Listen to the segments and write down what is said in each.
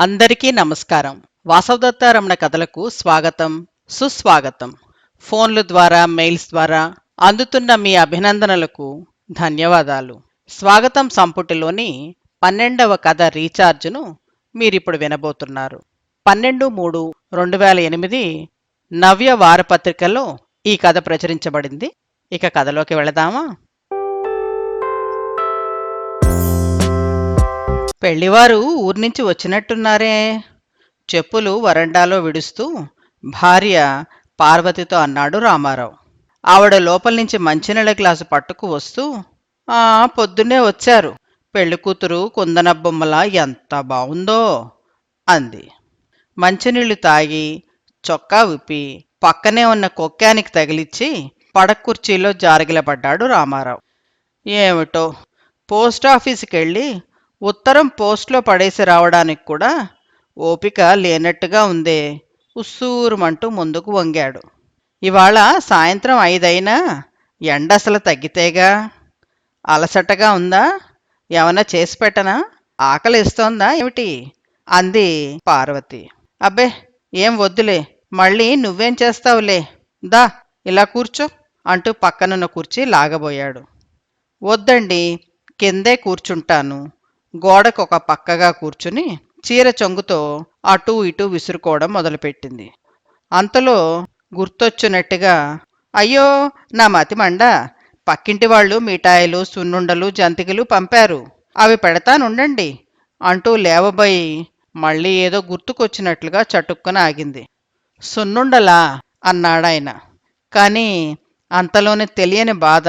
అందరికీ నమస్కారం. వాసవదత్త రమణ కథలకు స్వాగతం సుస్వాగతం. ఫోన్ల ద్వారా మెయిల్స్ ద్వారా అందుతున్న మీ అభినందనలకు ధన్యవాదాలు. స్వాగతం సంపుటిలోని పన్నెండవ కథ రీఛార్జ్ను మీరిప్పుడు వినబోతున్నారు. పన్నెండు మూడు రెండు వేల ఎనిమిది నవ్య వారపత్రికలో ఈ కథ ప్రచురించబడింది. ఇక కథలోకి వెళదామా? పెళ్ళివారు ఊర్నుంచి వచ్చినట్టున్నారే. చెప్పులు వరండాలో విడుస్తూ భార్య పార్వతితో అన్నాడు రామారావు. ఆవిడ లోపల నుంచి మంచినీళ్ళ గ్లాసు పట్టుకు వస్తూ ఆ పొద్దున్నే వచ్చారు. పెళ్ళి కూతురు కుందనబొమ్మల ఎంత బావుందో అంది. మంచినీళ్ళు తాగి చొక్కా విప్పి పక్కనే ఉన్న కొక్కానికి తగిలిచ్చి పడక కుర్చీలో జారగిలపడ్డాడు రామారావు. ఏమిటో పోస్టాఫీసుకి వెళ్ళి ఉత్తరం పోస్ట్లో పడేసి రావడానికి కూడా ఓపిక లేనట్టుగా ఉందే. ఉస్సూరుమంటూ ముందుకు వంగాడు. ఇవాళ సాయంత్రం ఐదైనా? ఎండ అసలు తగ్గితేగా? అలసటగా ఉందా? ఏమైనా చేసి పెట్టనా? ఆకలిస్తోందా ఏమిటి? అంది పార్వతి. అబ్బే ఏం వద్దులే. మళ్ళీ నువ్వేం చేస్తావులే? దా ఇలా కూర్చో అంటూ పక్కనున్న కుర్చీ లాగబోయాడు. వద్దండి కిందే కూర్చుంటాను. గోడకు ఒక పక్కగా కూర్చుని చీర చొంగుతో అటూ ఇటూ విసురుకోవడం మొదలుపెట్టింది. అంతలో గుర్తొచ్చినట్టుగా అయ్యో నా మతిమండ పక్కింటి వాళ్ళు మిఠాయిలు సున్నుండలు జంతికలు పంపారు. అవి పెడతానుండండి అంటూ లేవబోయి మళ్ళీ ఏదో గుర్తుకొచ్చినట్లుగా చటుక్కున ఆగింది. సున్నుండలా అన్నాడాయన. కానీ అంతలోనే తెలియని బాధ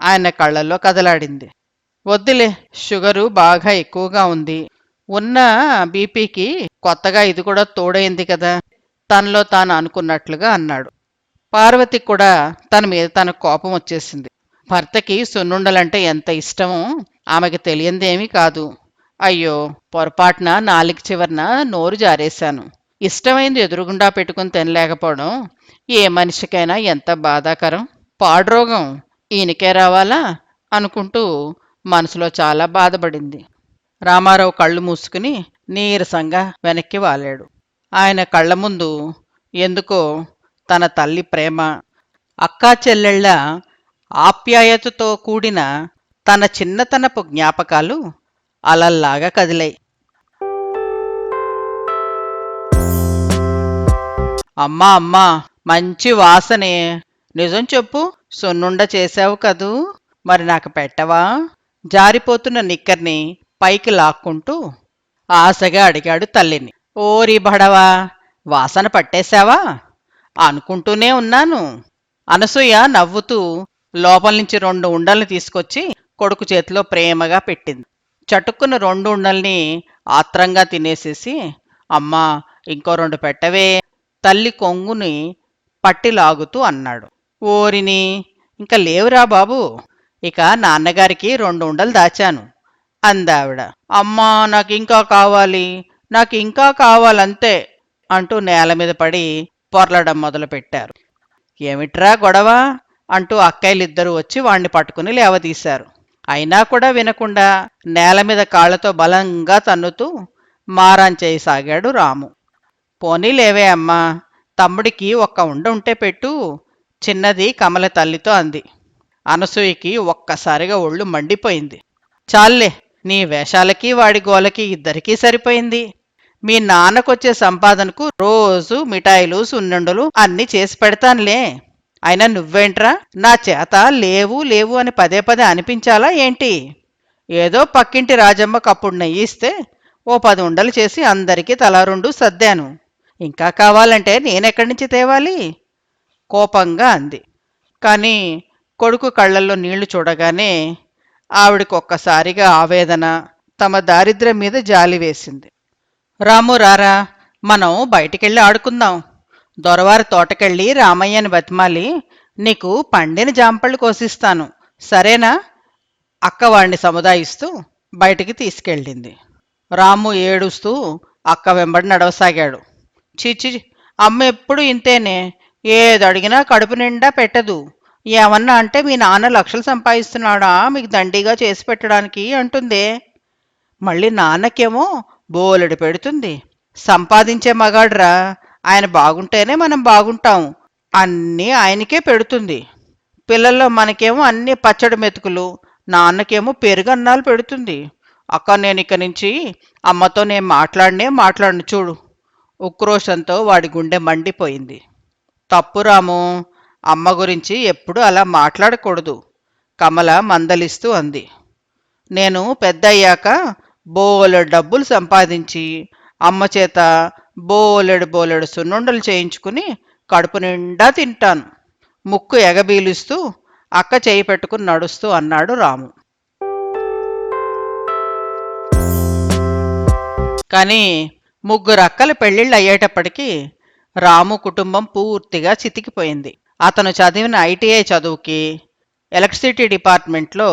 ఆయన కళ్ళల్లో కదలాడింది. వద్దులే షుగరు బాగా ఎక్కువగా ఉంది. ఉన్న బీపీకి కొత్తగా ఇది కూడా తోడైంది కదా తనలో తాను అనుకున్నట్లుగా అన్నాడు. పార్వతికి కూడా తన మీద తన కోపం వచ్చేసింది. భర్తకి సున్నుండలంటే ఎంత ఇష్టమో ఆమెకి తెలియందేమీ కాదు. అయ్యో పొరపాటున నాలుగు చివరన నోరు జారేశాను. ఇష్టమైంది ఎదురుగుండా పెట్టుకుని తినలేకపోవడం ఏ మనిషికైనా ఎంత బాధాకరం పాడ్రోగం ఈయనకే రావాలా అనుకుంటూ మనసులో చాలా బాధపడింది. రామారావు కళ్ళు మూసుకుని నీరసంగా వెనక్కి వాలాడు. ఆయన కళ్ళ ముందు ఎందుకో తన తల్లి ప్రేమ అక్కా చెల్లెళ్ళ ఆప్యాయతతో కూడిన తన చిన్నతనపు జ్ఞాపకాలు అలల్లాగా కదిలాయి. అమ్మా అమ్మా మంచి వాసనే. నిజం చెప్పు సున్నుండ చేశావు కదూ. మరి నాకు పెట్టవా? జారిపోతున్న నిక్కర్ని పైకి లాక్కుంటూ ఆశగా అడిగాడు తల్లిని. ఓరి బడవా వాసన పట్టేశావా? అనుకుంటూనే ఉన్నాను. అనసూయ నవ్వుతూ లోపల నుంచి రెండు ఉండల్ని తీసుకొచ్చి కొడుకు చేతిలో ప్రేమగా పెట్టింది. చటుక్కున రెండు ఉండల్ని ఆత్రంగా తినేసేసి అమ్మా ఇంకో రెండు పెట్టవే. తల్లి కొంగుని పట్టి లాగుతూ అన్నాడు. ఓరిని ఇంకా లేవురా బాబు. ఇక నాన్నగారికి రెండు ఉండలు దాచాను. అందావిడ అమ్మా నాకు ఇంకా కావాలి నాకు ఇంకా కావాలంతే అంటూ నేల మీద పడి పొర్లడం మొదలుపెట్టారు. ఏమిట్రా గొడవ? అంటూ అక్కయ్యలిద్దరూ వచ్చి వాణ్ణి పట్టుకుని లేవదీశారు. అయినా కూడా వినకుండా నేల మీద కాళ్ళతో బలంగా తన్నుతూ మారాన్ చేయసాగాడు రాము. పోనీ లేవే అమ్మా తమ్ముడికి ఒక్క ఉండ ఉంటే పెట్టు చిన్నది కమల తల్లితో అంది. అనసూయకి ఒక్కసారిగా ఒళ్ళు మండిపోయింది. చాల్లే నీ వేషాలకి వాడి గోలకి ఇద్దరికీ సరిపోయింది. మీ నాన్నకొచ్చే సంపాదనకు రోజు మిఠాయిలు సున్నుండలు అన్నీ చేసి పెడతానులే. అయినా నువ్వేంట్రా? నా చేత లేవు లేవు అని పదే పదే అనిపించాలా ఏంటి? ఏదో పక్కింటి రాజమ్మ కప్పుడు నెయ్యిస్తే ఓ పది ఉండలు చేసి అందరికీ తలా రెండు సర్దాను. ఇంకా కావాలంటే నేనెక్కడి నుంచి తేవాలి? కోపంగా అంది. కానీ కొడుకు కళ్ళల్లో నీళ్ళు చూడగానే ఆవిడకు ఒక్కసారిగా ఆవేదన తమ దారిద్ర్యం మీద జాలి వేసింది. రాము రారా మనం బయటికెళ్ళి ఆడుకుందాం. దొరవారి తోటకెళ్ళి రామయ్యని బతిమాలి నీకు పండిన జాంపళ్ళు కోసిస్తాను. సరేనా అక్కవాణ్ణి సముదాయిస్తూ బయటికి తీసుకెళ్ళింది. రాము ఏడుస్తూ అక్క వెంబడి నడవసాగాడు. చీచి అమ్మ ఎప్పుడు ఇంతేనే. ఏదడిగినా అడిగినా కడుపు నిండా పెట్టదు. ఏమన్నా అంటే మీ నాన్న లక్షలు సంపాదిస్తున్నాడా? మీకు దండిగా చేసి పెట్టడానికి అంటుంది. మళ్ళీ నాన్నకేమో బోలెడు పెడుతుంది. సంపాదించే మగాడ్రా ఆయన బాగుంటేనే మనం బాగుంటాం. అన్నీ ఆయనకే పెడుతుంది. పిల్లల్లో మనకేమో అన్ని పచ్చడి మెతుకులు నాన్నకేమో పెరుగన్నాలు పెడుతుంది. అక్క నేను ఇక నుంచి అమ్మతో నేను మాట్లాడనే మాట్లాడను చూడు. ఉక్రోషంతో వాడి గుండె మండిపోయింది. తప్పు రాము. అమ్మ గురించి ఎప్పుడు అలా మాట్లాడకూడదు. కమల మందలిస్తూ అంది. నేను పెద్దయ్యాక బోలెడు డబ్బులు సంపాదించి అమ్మ చేత బోలెడు బోలెడు సున్నుండలు చేయించుకుని కడుపు నిండా తింటాను. ముక్కు ఎగబీలుస్తూ అక్క చేయి పెట్టుకుని నడుస్తూ అన్నాడు రాము. కానీ ముగ్గురు అక్కల పెళ్ళిళ్ళు అయ్యేటప్పటికీ రాము కుటుంబం పూర్తిగా చితికిపోయింది. అతను చదివిన ఐటీఐ చదువుకి ఎలక్ట్రిసిటీ డిపార్ట్మెంట్లో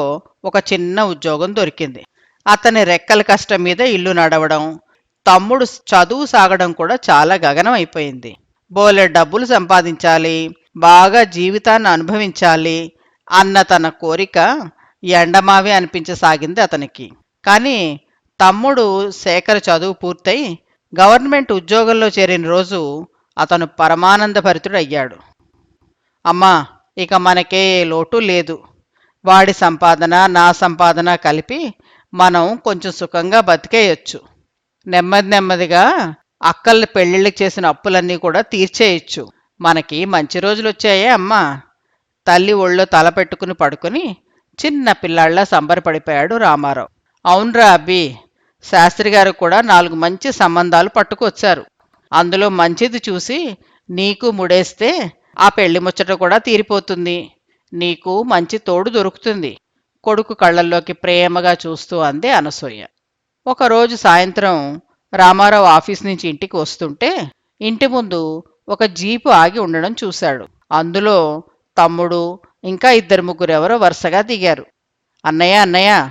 ఒక చిన్న ఉద్యోగం దొరికింది. అతని రెక్కల కష్టం మీద ఇల్లు నడవడం తమ్ముడు చదువు సాగడం కూడా చాలా గగనం అయిపోయింది. బోలె డబ్బులు సంపాదించాలి బాగా జీవితాన్ని అనుభవించాలి అన్న తన కోరిక ఎండమావి అనిపించసాగింది అతనికి. కానీ తమ్ముడు శేఖర్ చదువు పూర్తయి గవర్నమెంట్ ఉద్యోగంలో చేరిన రోజు అతను పరమానంద భరితుడయ్యాడు అమ్మా ఇక మనకే ఏ లోటు లేదు. వాడి సంపాదన నా సంపాదన కలిపి మనం కొంచెం సుఖంగా బతికేయొచ్చు. నెమ్మది నెమ్మదిగా అక్కల పెళ్ళిళ్ళకి చేసిన అప్పులన్నీ కూడా తీర్చేయచ్చు. మనకి మంచి రోజులు వచ్చాయే అమ్మా. తల్లి ఒళ్ళో తల పెట్టుకుని పడుకుని చిన్న పిల్లాళ్ళ సంబరపడిపోయాడు రామారావు. అవునరా అబ్బి శాస్త్రి గారు కూడా నాలుగు మంచి సంబంధాలు పట్టుకొచ్చారు. అందులో మంచిది చూసి నీకు ముడేస్తే ఆ పెళ్ళి ముచ్చట కూడా తీరిపోతుంది. నీకు మంచి తోడు దొరుకుతుంది. కొడుకు కళ్ళల్లోకి ప్రేమగా చూస్తూ అంది అనసూయ. ఒకరోజు సాయంత్రం రామారావు ఆఫీస్ నుంచి ఇంటికి వస్తుంటే ఇంటి ముందు ఒక జీపు ఆగి ఉండడం చూశాడు. అందులో తమ్ముడు ఇంకా ఇద్దరు ముగ్గురు ఎవరో వరుసగా దిగారు. అన్నయ్య అన్నయ్య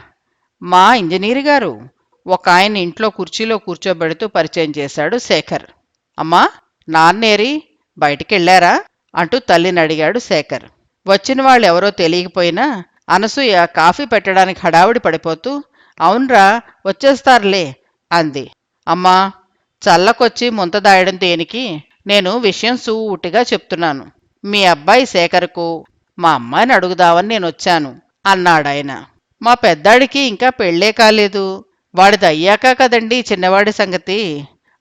మా ఇంజనీర్ గారు ఒక ఆయన ఇంట్లో కుర్చీలో కూర్చోబెడుతూ పరిచయం చేశాడు శేఖర్. అమ్మా నాన్నేరి బయటికెళ్ళారా? అంటూ తల్లిని అడిగాడు శేఖర్. వచ్చిన వాళ్ళు ఎవరో తెలియకపోయినా అనసూయ కాఫీ పెట్టడానికి హడావుడి పడిపోతూ అవునరా వచ్చేస్తారులే అంది. అమ్మా చల్లకొచ్చి ముంత దాయడం దేనికి? నేను విషయం సూటిగా చెప్తున్నాను. మీ అబ్బాయి శేఖర్కు మా అమ్మాయిని అడుగుదామని నేను వచ్చాను అన్నాడాయన మా పెద్దాడికి ఇంకా పెళ్ళే కాలేదు. వాడిది అయ్యాక కదండి చిన్నవాడి సంగతి.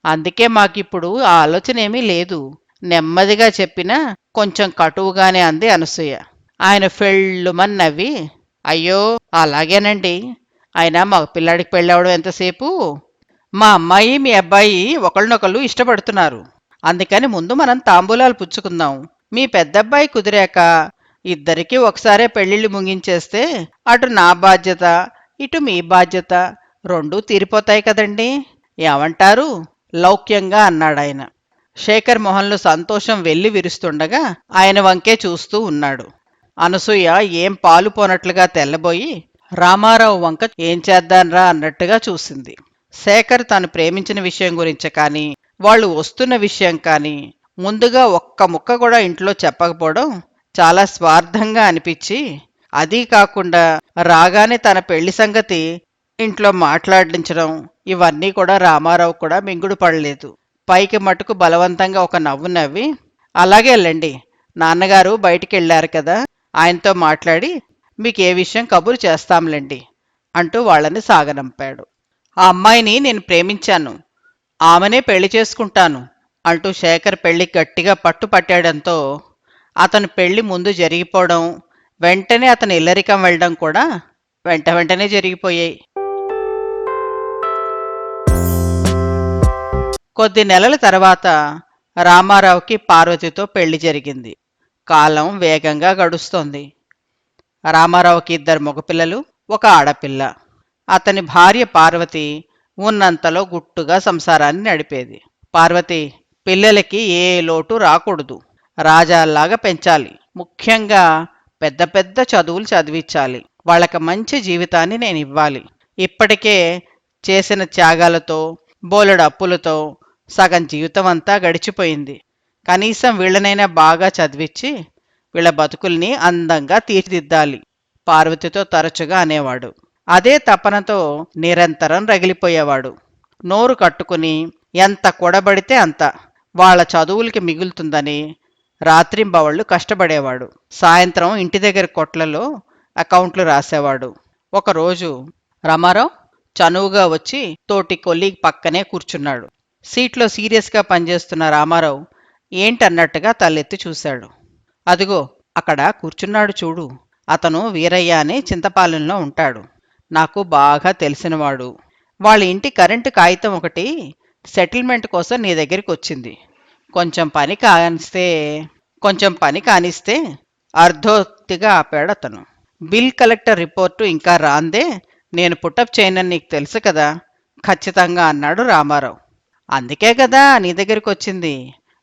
అందుకే మాకిప్పుడు ఆ ఆలోచన ఏమీ లేదు. నెమ్మదిగా చెప్పినా కొంచెం కటువుగానే అంది అనసూయ. ఆయన ఫెళ్ళుమని నవ్వి అయ్యో అలాగేనండి. ఆయన మగ పిల్లాడికి పెళ్ళవడం ఎంతసేపు? మా అమ్మాయి మీ అబ్బాయి ఒకళ్ళనొకళ్ళు ఇష్టపడుతున్నారు. అందుకని ముందు మనం తాంబూలాలు పుచ్చుకుందాం. మీ పెద్దబ్బాయి కుదిరాక ఇద్దరికీ ఒకసారే పెళ్ళిళ్ళు ముగించేస్తే అటు నా బాధ్యత ఇటు మీ బాధ్యత రెండూ తీరిపోతాయి కదండి. ఏమంటారు? లౌక్యంగా అన్నాడాయన. శేఖర్ మొహంలో సంతోషం వెళ్ళి విరుస్తుండగా ఆయన వంకే చూస్తూ ఉన్నాడు. అనసూయ ఏం పాలు పోనట్లుగా తెల్లబోయి రామారావు వంక ఏం చేద్దాన్రా? అన్నట్టుగా చూసింది. శేఖర్ తాను ప్రేమించిన విషయం గురించి కానీ వాళ్ళు వస్తున్న విషయం కానీ ముందుగా ఒక్క ముక్క కూడా ఇంట్లో చెప్పకపోవడం చాలా స్వార్థంగా అనిపించి అదీ కాకుండా రాగానే తన పెళ్ళి సంగతి ఇంట్లో మాట్లాడించడం ఇవన్నీ కూడా రామారావు కూడా మింగుడు పడలేదు. పైకి మటుకు బలవంతంగా ఒక నవ్వు నవ్వి అలాగే వెళ్ళండి నాన్నగారు బయటికి వెళ్ళారు కదా ఆయనతో మాట్లాడి మీకు ఏ విషయం కబురు చేస్తాంలేండి అంటూ వాళ్ళని సాగనంపాడు. ఆ అమ్మాయిని నేను ప్రేమించాను ఆమెనే పెళ్ళి చేసుకుంటాను అంటూ శేఖర్ పెళ్ళి గట్టిగా పట్టుపట్టాడంతో అతను పెళ్ళి ముందు జరిగిపోవడం వెంటనే అతను ఇల్లరికం వెళ్ళడం కూడా వెంట వెంటనే జరిగిపోయాయి. కొద్ది నెలల తర్వాత రామారావుకి పార్వతితో పెళ్ళి జరిగింది. కాలం వేగంగా గడుస్తోంది. రామారావుకి ఇద్దరు మగపిల్లలు ఒక ఆడపిల్ల. అతని భార్య పార్వతి ఉన్నంతలో గుట్టుగా సంసారాన్ని నడిపేది. పార్వతి పిల్లలకి ఏ లోటు రాకూడదు. రాజాల్లాగా పెంచాలి. ముఖ్యంగా పెద్ద పెద్ద చదువులు చదివించాలి. వాళ్ళకి మంచి జీవితాన్ని నేను ఇవ్వాలి. ఇప్పటికే చేసిన త్యాగాలతో బోలెడు అప్పులతో సగం జీవితం అంతా గడిచిపోయింది. కనీసం వీళ్ళనైనా బాగా చదివించి వీళ్ళ బతుకుల్ని అందంగా తీర్చిదిద్దాలి. పార్వతితో తరచుగా అనేవాడు. అదే తపనతో నిరంతరం రగిలిపోయేవాడు. నోరు కట్టుకుని ఎంత కొడబడితే అంత వాళ్ళ చదువులకి మిగులుతుందని రాత్రింబవళ్ళు కష్టపడేవాడు. సాయంత్రం ఇంటి దగ్గర కొట్లలో అకౌంట్లు రాసేవాడు. ఒకరోజు రమారావు చనువుగా వచ్చి తోటి కొలీగ్ పక్కనే కూర్చున్నాడు. సీట్లో సీరియస్గా పనిచేస్తున్న రామారావు ఏంటన్నట్టుగా తలెత్తి చూశాడు. అదిగో అక్కడ కూర్చున్నాడు చూడు. అతను వీరయ్య అని చింతపాలెంలో ఉంటాడు. నాకు బాగా తెలిసినవాడు. వాళ్ళ ఇంటి కరెంటు కాగితం ఒకటి సెటిల్మెంట్ కోసం నీ దగ్గరికి వచ్చింది. కొంచెం పని కానిస్తే కొంచెం పని కానిస్తే అర్ధోక్తిగా ఆపాడు అతను. బిల్ కలెక్టర్ రిపోర్టు ఇంకా రాందే. నేను పుట్టప్ చేయనని నీకు తెలుసు కదా. ఖచ్చితంగా అన్నాడు రామారావు. అందుకే కదా నీ దగ్గరికి వచ్చింది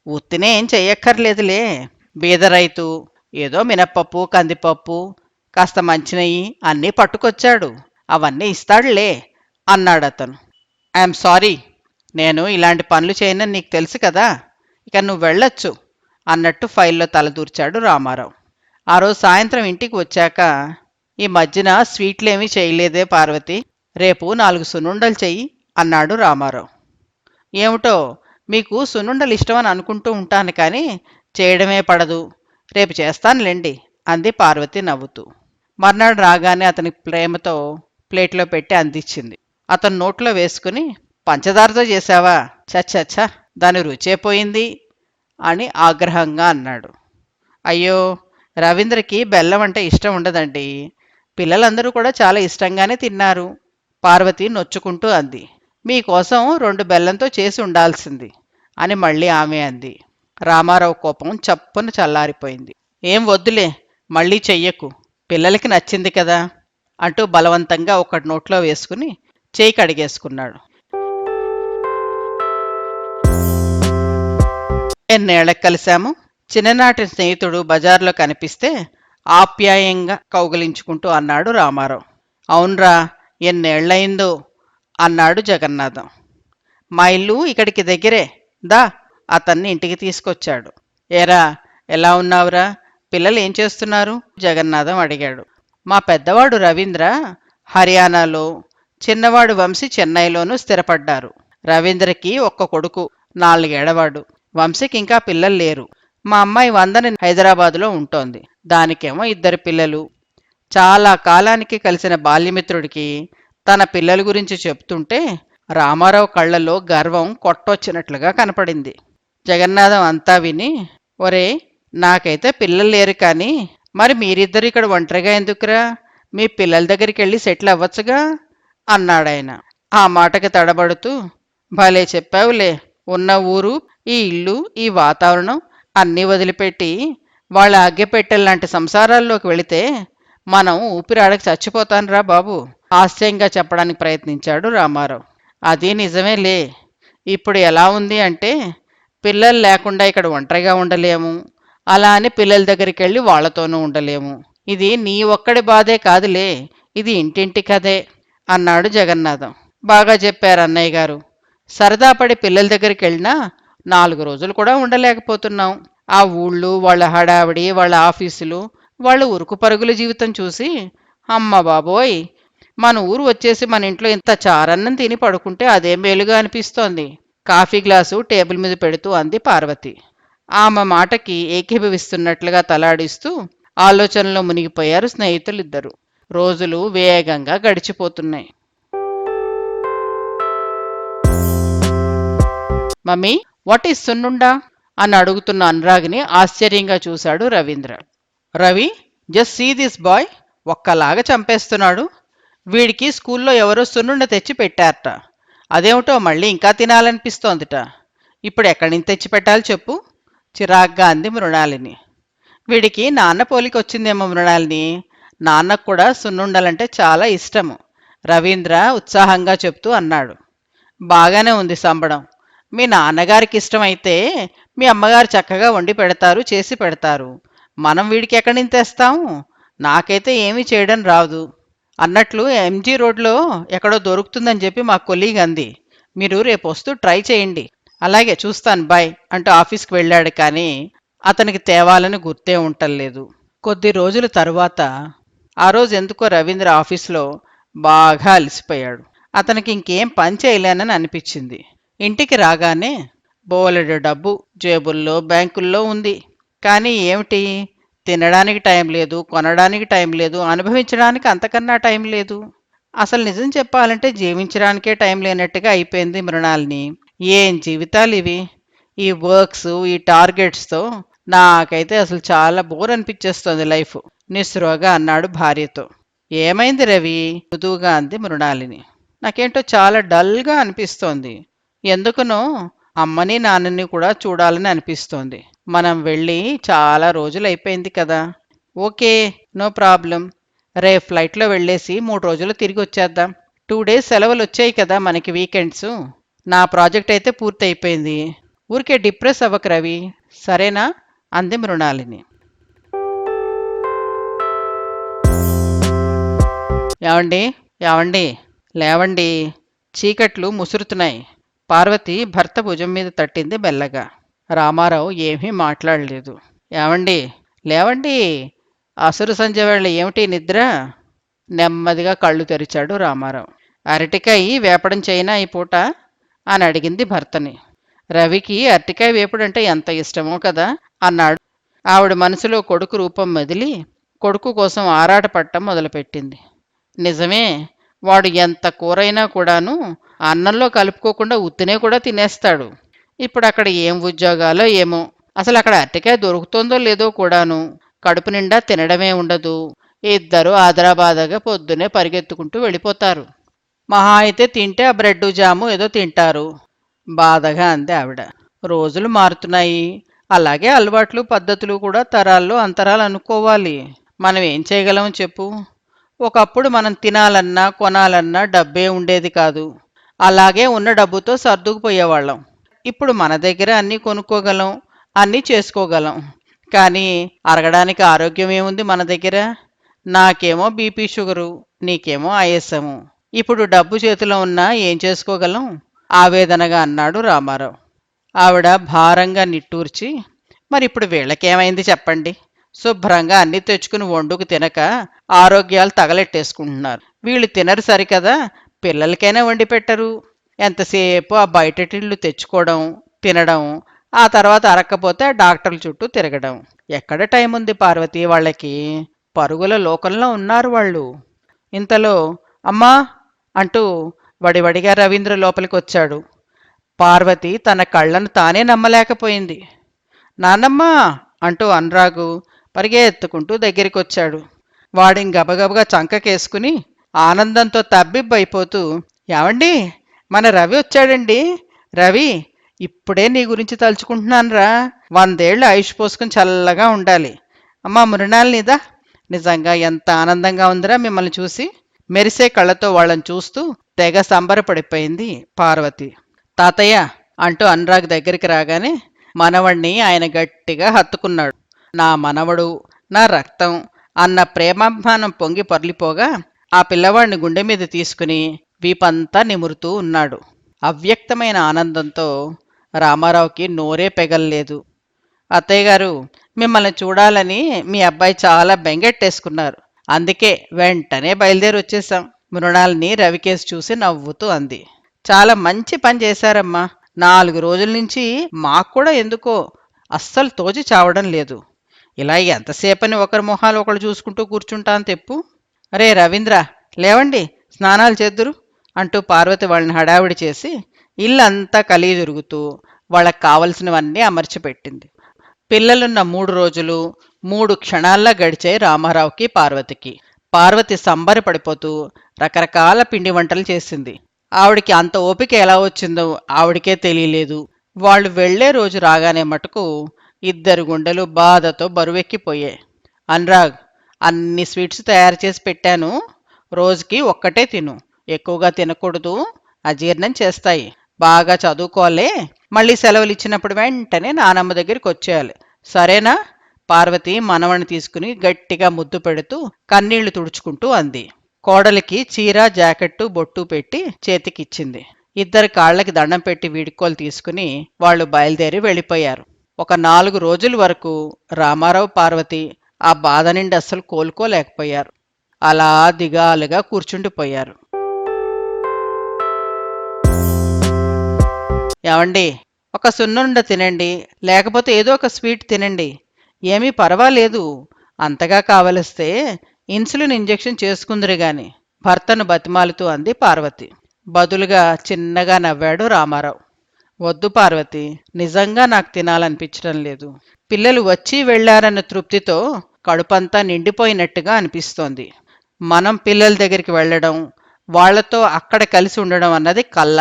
ఉత్తినే ఏం చెయ్యక్కర్లేదులే. బీద రైతు ఏదో మినప్పప్పు కందిపప్పు కాస్త మంచినయ్యి అన్నీ పట్టుకొచ్చాడు. అవన్నీ ఇస్తాడులే అన్నాడు అతను ఐఎమ్ సారీ. నేను ఇలాంటి పనులు చేయనని నీకు తెలుసు కదా. ఇక నువ్వు వెళ్ళొచ్చు అన్నట్టు ఫైల్లో తలదూర్చాడు రామారావు. ఆ రోజు సాయంత్రం ఇంటికి వచ్చాక ఈ మధ్యన స్వీట్లేమీ చేయలేదే పార్వతి. రేపు నాలుగు సున్నుండలు చెయ్యి అన్నాడు రామారావు. ఏమిటో మీకు సున్నుండలు ఇష్టమని అనుకుంటూ ఉంటాను కానీ చేయడమే పడదు. రేపు చేస్తానులేండి అంది పార్వతి నవ్వుతూ. మర్నాడు రాగానే అతని ప్రేమతో ప్లేట్లో పెట్టి అందించింది. అతను నోట్లో వేసుకుని పంచదారతో చేశావా? చచ్చచ్చ దాని రుచే పోయింది అని ఆగ్రహంగా అన్నాడు. అయ్యో రవీంద్రకి బెల్లం అంటే ఇష్టం ఉండదండి. పిల్లలందరూ కూడా చాలా ఇష్టంగానే తిన్నారు. పార్వతి నొచ్చుకుంటూ అంది. మీకోసం రెండు బెల్లంతో చేసి ఉండాల్సింది అని మళ్ళీ ఆమె అంది. రామారావు కోపం చప్పున చల్లారిపోయింది. ఏం వద్దులే మళ్ళీ చెయ్యకు. పిల్లలకి నచ్చింది కదా అంటూ బలవంతంగా ఒకటి నోట్లో వేసుకుని చేయి కడిగేసుకున్నాడు. ఎన్నేళ్ళకి కలిశాము? చిన్ననాటి స్నేహితుడు బజార్లో కనిపిస్తే ఆప్యాయంగా కౌగిలించుకుంటూ అన్నాడు రామారావు. అవునరా ఎన్నేళ్ళయిందో అన్నాడు జగన్నాథం. మా ఇల్లు ఇక్కడికి దగ్గరే. దా అతన్ని ఇంటికి తీసుకొచ్చాడు. ఏరా ఎలా ఉన్నావురా? పిల్లలు ఏం చేస్తున్నారు? జగన్నాథం అడిగాడు. మా పెద్దవాడు రవీంద్ర హర్యానాలో చిన్నవాడు వంశీ చెన్నైలోనూ స్థిరపడ్డారు. రవీంద్రకి ఒక్క కొడుకు నాలుగేడవాడు. వంశీకి ఇంకా పిల్లలు లేరు. మా అమ్మాయి వందని హైదరాబాదులో ఉంటోంది. దానికేమో ఇద్దరు పిల్లలు. చాలా కాలానికి కలిసిన బాల్యమిత్రుడికి తన పిల్లల గురించి చెప్తుంటే రామారావు కళ్ళలో గర్వం కొట్టొచ్చినట్లుగా కనపడింది. జగన్నాథం అంతా విని ఒరే నాకైతే పిల్లలు లేరు కానీ మరి మీరిద్దరు ఇక్కడ ఒంటరిగా ఎందుకురా? మీ పిల్లల దగ్గరికి వెళ్ళి సెటిల్ అవ్వచ్చుగా? అన్నాడాయన. ఆ మాటకి తడబడుతూ భలే చెప్పావులే ఉన్న ఊరు ఈ ఇల్లు ఈ వాతావరణం అన్నీ వదిలిపెట్టి వాళ్ళ అగ్గెపెట్టెల్లాంటి సంసారాల్లోకి వెళితే మనం ఊపిరాడకి చచ్చిపోతానురా బాబు. హాస్యంగా చెప్పడానికి ప్రయత్నించాడు రామారావు. అది నిజమేలే ఇప్పుడు ఎలా ఉంది అంటే పిల్లలు లేకుండా ఇక్కడ ఒంటరిగా ఉండలేము. అలా అని పిల్లల దగ్గరికి వెళ్ళి వాళ్ళతోనూ ఉండలేము. ఇది నీ ఒక్కడి బాధే కాదులే. ఇది ఇంటింటి కథే అన్నాడు జగన్నాథం. బాగా చెప్పారు అన్నయ్య గారు. సరదా పడి పిల్లల దగ్గరికి వెళ్ళినా నాలుగు రోజులు కూడా ఉండలేకపోతున్నాం. ఆ ఊళ్ళు వాళ్ళ హడావిడి వాళ్ళ ఆఫీసులు వాళ్ళ ఉరుకు పరుగుల జీవితం చూసి అమ్మ బాబోయ్ మన ఊరు వచ్చేసి మన ఇంట్లో ఇంత చారన్నం తిని పడుకుంటే అదే మేలుగా అనిపిస్తోంది. కాఫీ గ్లాసు టేబుల్ మీద పెడుతూ అంది పార్వతి. ఆమె మాటకి ఏకీభవిస్తున్నట్లుగా తలాడిస్తూ ఆలోచనలో మునిగిపోయారు స్నేహితులిద్దరు. రోజులు వేగంగా గడిచిపోతున్నాయి. Mummy what is sunnunda? అని అడుగుతున్న అనురాగిని ఆశ్చర్యంగా చూశాడు Ravindra. Ravi just see this boy ఒక్కలాగా చంపేస్తున్నాడు. వీడికి స్కూల్లో ఎవరో సున్నుండ తెచ్చి పెట్టారట. అదేమిటో మళ్ళీ ఇంకా తినాలనిపిస్తోందిట. ఇప్పుడు ఎక్కడి నుంచి తెచ్చి పెట్టాలి చెప్పు? చిరాగ్గా అంది మృణాలిని. వీడికి నాన్న పోలికి వచ్చిందేమో మృణాలిని. నాన్నకు కూడా సున్నుండలంటే చాలా ఇష్టము. రవీంద్ర ఉత్సాహంగా చెప్తూ అన్నాడు. బాగానే ఉంది సంబడం. మీ నాన్నగారికి ఇష్టమైతే మీ అమ్మగారు చక్కగా వండి పెడతారు చేసి పెడతారు. మనం వీడికి ఎక్కడి నుంచి తెస్తాము? నాకైతే ఏమీ చేయడం రాదు. అన్నట్లు ఎంజీ రోడ్లో ఎక్కడో దొరుకుతుందని చెప్పి మా కొలీగ్ అంది. మీరు రేపు వస్తూ ట్రై చేయండి. అలాగే చూస్తాను బాయ్ అంటూ ఆఫీస్కి వెళ్ళాడు కానీ అతనికి తేవాలని గుర్తే ఉంటలేదు. కొద్ది రోజుల తరువాత ఆ రోజు ఎందుకో రవీంద్ర ఆఫీస్లో బాగా అలసిపోయాడు. అతనికి ఇంకేం పని చేయలేనని అనిపించింది. ఇంటికి రాగానే బోలెడు డబ్బు జేబుల్లో బ్యాంకుల్లో ఉంది. కానీ ఏమిటి? తినడానికి టైం లేదు కొనడానికి టైం లేదు అనుభవించడానికి అంతకన్నా టైం లేదు. అసలు నిజం చెప్పాలంటే జీవించడానికే టైం లేనట్టుగా అయిపోయింది మృణాలిని. ఏం జీవితాలు ఇవి? ఈ వర్క్స్ ఈ టార్గెట్స్తో నాకైతే అసలు చాలా బోర్ అనిపించేస్తుంది లైఫ్. నిస్రోగా అన్నాడు భార్యతో. ఏమైంది రవి? మృదువుగా అంది మృణాలిని. నాకేంటో చాలా డల్గా అనిపిస్తోంది. ఎందుకనో అమ్మని నాన్నని కూడా చూడాలని అనిపిస్తోంది. మనం వెళ్ళి చాలా రోజులు అయిపోయింది కదా. Okay no problem. రే ఫ్లైట్లో వెళ్ళేసి మూడు రోజులు తిరిగి వచ్చేద్దాం. టూ డేస్ సెలవులు వచ్చాయి కదా మనకి వీకెండ్స్ నా ప్రాజెక్ట్ అయితే పూర్తి అయిపోయింది ఊరికే డిప్రెస్ అవ్వకు రవి. సరేనా? అంది మృణాలిని. ఏవండి ఏవండి లేవండి. చీకట్లు ముసురుతున్నాయి. పార్వతి భర్త భుజం మీద తట్టింది మెల్లగా. రామారావు ఏమీ మాట్లాడలేదు. ఏమండి? లేవండి. అసురు సంధ్య వేళ ఏమిటి నిద్ర? నెమ్మదిగా కళ్ళు తెరిచాడు రామారావు. అరటికాయ వేపడం చైనా ఈ పూట? అని అడిగింది భర్తని. రవికి అరటికాయ వేపుడంటే ఎంత ఇష్టమో కదా? అన్నాడు. ఆవిడ మనసులో కొడుకు రూపం మెదిలి కొడుకు కోసం ఆరాటపట్టం మొదలుపెట్టింది. నిజమే వాడు ఎంత కూరైనా కూడాను అన్నంలో కలుపుకోకుండా ఉత్తినే కూడా తినేస్తాడు. ఇప్పుడు అక్కడ ఏం ఉద్యోగాలో ఏమో. అసలు అక్కడ అరటికాయ దొరుకుతుందో లేదో కూడాను కడుపు నిండా తినడమే ఉండదు. ఇద్దరు ఆదరాబాదగా పొద్దునే పరిగెత్తుకుంటూ వెళ్ళిపోతారు. మహా అయితే తింటే ఆ బ్రెడ్ జాము ఏదో తింటారు. బాధగా అంది ఆవిడ. రోజులు మారుతున్నాయి. అలాగే అలవాట్లు పద్ధతులు కూడా తరాల్లో అంతరాలు అనుకోవాలి. మనం ఏం చేయగలం చెప్పు. ఒకప్పుడు మనం తినాలన్నా కొనాలన్నా డబ్బే ఉండేది కాదు. అలాగే ఉన్న డబ్బుతో సర్దుకుపోయేవాళ్ళం. ఇప్పుడు మన దగ్గర అన్నీ కొనుక్కోగలం అన్నీ చేసుకోగలం. కానీ అరగడానికి ఆరోగ్యం ఏముంది మన దగ్గర? నాకేమో బీపీ షుగరు నీకేమో ఆయాసము ఇప్పుడు డబ్బు చేతిలో ఉన్నా ఏం చేసుకోగలం? ఆవేదనగా అన్నాడు రామారావు. ఆవిడ భారంగా నిట్టూర్చి మరి ఇప్పుడు వీళ్ళకేమైంది చెప్పండి. శుభ్రంగా అన్ని తెచ్చుకుని వండుకు తినక ఆరోగ్యాలు తగలెట్టేసుకుంటున్నారు. వీళ్ళు తినరు సరికదా? పిల్లలకైనా వండి పెట్టరు. ఎంతసేపు ఆ బయటటిళ్ళు తెచ్చుకోవడం తినడం ఆ తర్వాత అరక్కపోతే డాక్టర్ల చుట్టూ తిరగడం. ఎక్కడ టైం ఉంది పార్వతి వాళ్ళకి? పరుగుల లోకంలో ఉన్నారు వాళ్ళు. ఇంతలో అమ్మా! అంటూ వడివడిగా రవీంద్ర లోపలికి వచ్చాడు పార్వతి తన కళ్ళను తానే నమ్మలేకపోయింది. నానమ్మా! అంటూ అనురాగు పరిగెత్తుకుంటూ దగ్గరికి వచ్చాడు వాడిని గబగబగా చంకకేసుకుని ఆనందంతో తబ్బిబ్బైపోతూ ఏమండి? మన రవి వచ్చాడండి. రవి ఇప్పుడే నీ గురించి తలుచుకుంటున్నానురా. వందేళ్ళు ఆయుష్ పోసుకుని చల్లగా ఉండాలి. అమ్మా మృణాలినిదా నిజంగా ఎంత ఆనందంగా ఉందిరా మిమ్మల్ని చూసి. మెరిసే కళ్ళతో వాళ్ళని చూస్తూ తెగ సంబరపడిపోయింది పార్వతి. తాతయ్య అంటూ అనురాగ్ దగ్గరికి రాగానే మనవణ్ణి ఆయన గట్టిగా హత్తుకున్నాడు. నా మనవడు నా రక్తం అన్న ప్రేమాభిమానం పొంగి పొర్లిపోగా ఆ పిల్లవాడిని గుండె మీద తీసుకుని వీపంతా నిమురుతూ ఉన్నాడు. అవ్యక్తమైన ఆనందంతో రామారావుకి నోరే పెగల్లేదు. అత్తయ్య గారు మిమ్మల్ని చూడాలని మీ అబ్బాయి చాలా బెంగెట్టేసుకున్నారు. అందుకే వెంటనే బయలుదేరి వచ్చేసాం మృణాల్ని రవికేశ్ చూసి నవ్వుతూ అంది. చాలా మంచి పని చేశారమ్మా. నాలుగు రోజుల నుంచి మాకు కూడా ఎందుకో అస్సలు తోచి చావడం లేదు. ఇలా ఎంతసేపని ఒకరి మొహాలు ఒకరు చూసుకుంటూ కూర్చుంటాను తెప్పు. అరే రవీంద్ర లేవండి స్నానాలు చేద్దురు. అంటూ పార్వతి వాళ్ళని హడావిడి చేసి ఇల్లంతా కలిగి జరుగుతూ వాళ్ళకి కావలసినవన్నీ అమర్చిపెట్టింది. పిల్లలున్న మూడు రోజులు మూడు క్షణాల్లో గడిచాయి రామారావుకి పార్వతికి. పార్వతి సంబరపడిపోతూ రకరకాల పిండి వంటలు చేసింది. ఆవిడికి అంత ఓపిక ఎలా వచ్చిందో ఆవిడికే తెలియలేదు. వాళ్ళు వెళ్ళే రోజు రాగానే మటుకు ఇద్దరు గుండెలు బాధతో బరువెక్కిపోయాయి. అనురాగ్ అన్ని స్వీట్స్ తయారు చేసి పెట్టాను. రోజుకి ఒక్కటే తిను. ఎక్కువగా తినకూడదు అజీర్ణం చేస్తాయి. బాగా చదువుకోలే మళ్ళీ సెలవులు ఇచ్చినప్పుడు వెంటనే నానమ్మ దగ్గరికి వచ్చేయాలి. సరేనా? పార్వతి మనవణ్ణి తీసుకుని గట్టిగా ముద్దు పెడుతూ కన్నీళ్ళు తుడుచుకుంటూ అంది. కోడలికి చీర జాకెట్టు బొట్టు పెట్టి చేతికిచ్చింది. ఇద్దరు కాళ్ళకి దండం పెట్టి వీడుకోలు తీసుకుని వాళ్ళు బయలుదేరి వెళ్ళిపోయారు. ఒక నాలుగు రోజుల వరకు రామారావు పార్వతి ఆ బాధ నుండి అస్సలు కోలుకోలేకపోయారు. అలా దిగాలుగా కూర్చుండిపోయారు. ఏమండి? ఒక సున్నుండ తినండి లేకపోతే ఏదో ఒక స్వీట్ తినండి. ఏమీ పర్వాలేదు. అంతగా కావలిస్తే ఇన్సులిన్ ఇంజెక్షన్ చేసుకుందరు గాని భర్తను బతిమాలుతూ అంది పార్వతి. బదులుగా చిన్నగా నవ్వాడు రామారావు. వద్దు పార్వతి నిజంగా నాకు తినాలనిపించడం లేదు. పిల్లలు వచ్చి వెళ్ళారన్న తృప్తితో కడుపంతా నిండిపోయినట్టుగా అనిపిస్తోంది. మనం పిల్లల దగ్గరికి వెళ్ళడం వాళ్ళతో అక్కడ కలిసి ఉండడం అన్నది కళ్ళ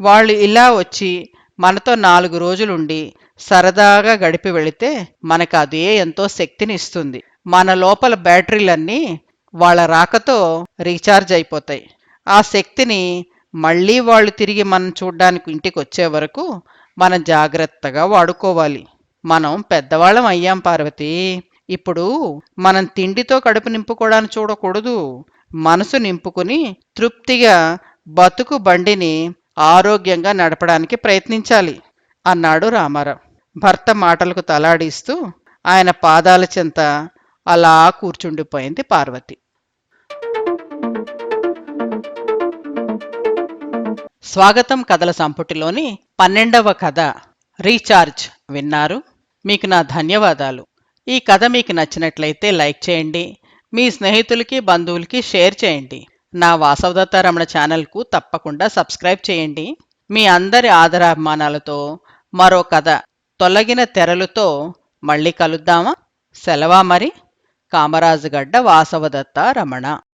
వాళ్ళు ఇలా వచ్చి మనతో నాలుగు రోజులుండి సరదాగా గడిపి వెళితే మనకు అదే ఎంతో శక్తిని ఇస్తుంది. మన లోపల బ్యాటరీలన్నీ వాళ్ళ రాకతో రీఛార్జ్ అయిపోతాయి. ఆ శక్తిని మళ్ళీ వాళ్ళు తిరిగి మనం చూడ్డానికి ఇంటికి వచ్చే వరకు మనం జాగ్రత్తగా వాడుకోవాలి. మనం పెద్దవాళ్ళం అయ్యాం పార్వతి. ఇప్పుడు మనం తిండితో కడుపు నింపుకోవడానికి చూడకూడదు. మనసు నింపుకుని తృప్తిగా బతుకు బండిని ఆరోగ్యంగా నడపడానికి ప్రయత్నించాలి అన్నాడు రామారావు. భర్త మాటలకు తలాడిస్తూ ఆయన పాదాల చెంత అలా కూర్చుండిపోయింది పార్వతి. స్వాగతం కథల సంపుటిలోని పన్నెండవ కథ రీఛార్జ్ విన్నారు. మీకు నా ధన్యవాదాలు. ఈ కథ మీకు నచ్చినట్లయితే లైక్ చేయండి. మీ స్నేహితులకి బంధువులకి షేర్ చేయండి. నా వాసవదత్త రమణ ఛానల్కు తప్పకుండా సబ్స్క్రైబ్ చేయండి. మీ అందరి ఆదరాభిమానాలతో మరో కథ తొలగిన తెరలుతో మళ్ళీ కలుద్దామా? సెలవా మరి? కామరాజుగడ్డ వాసవదత్త రమణ.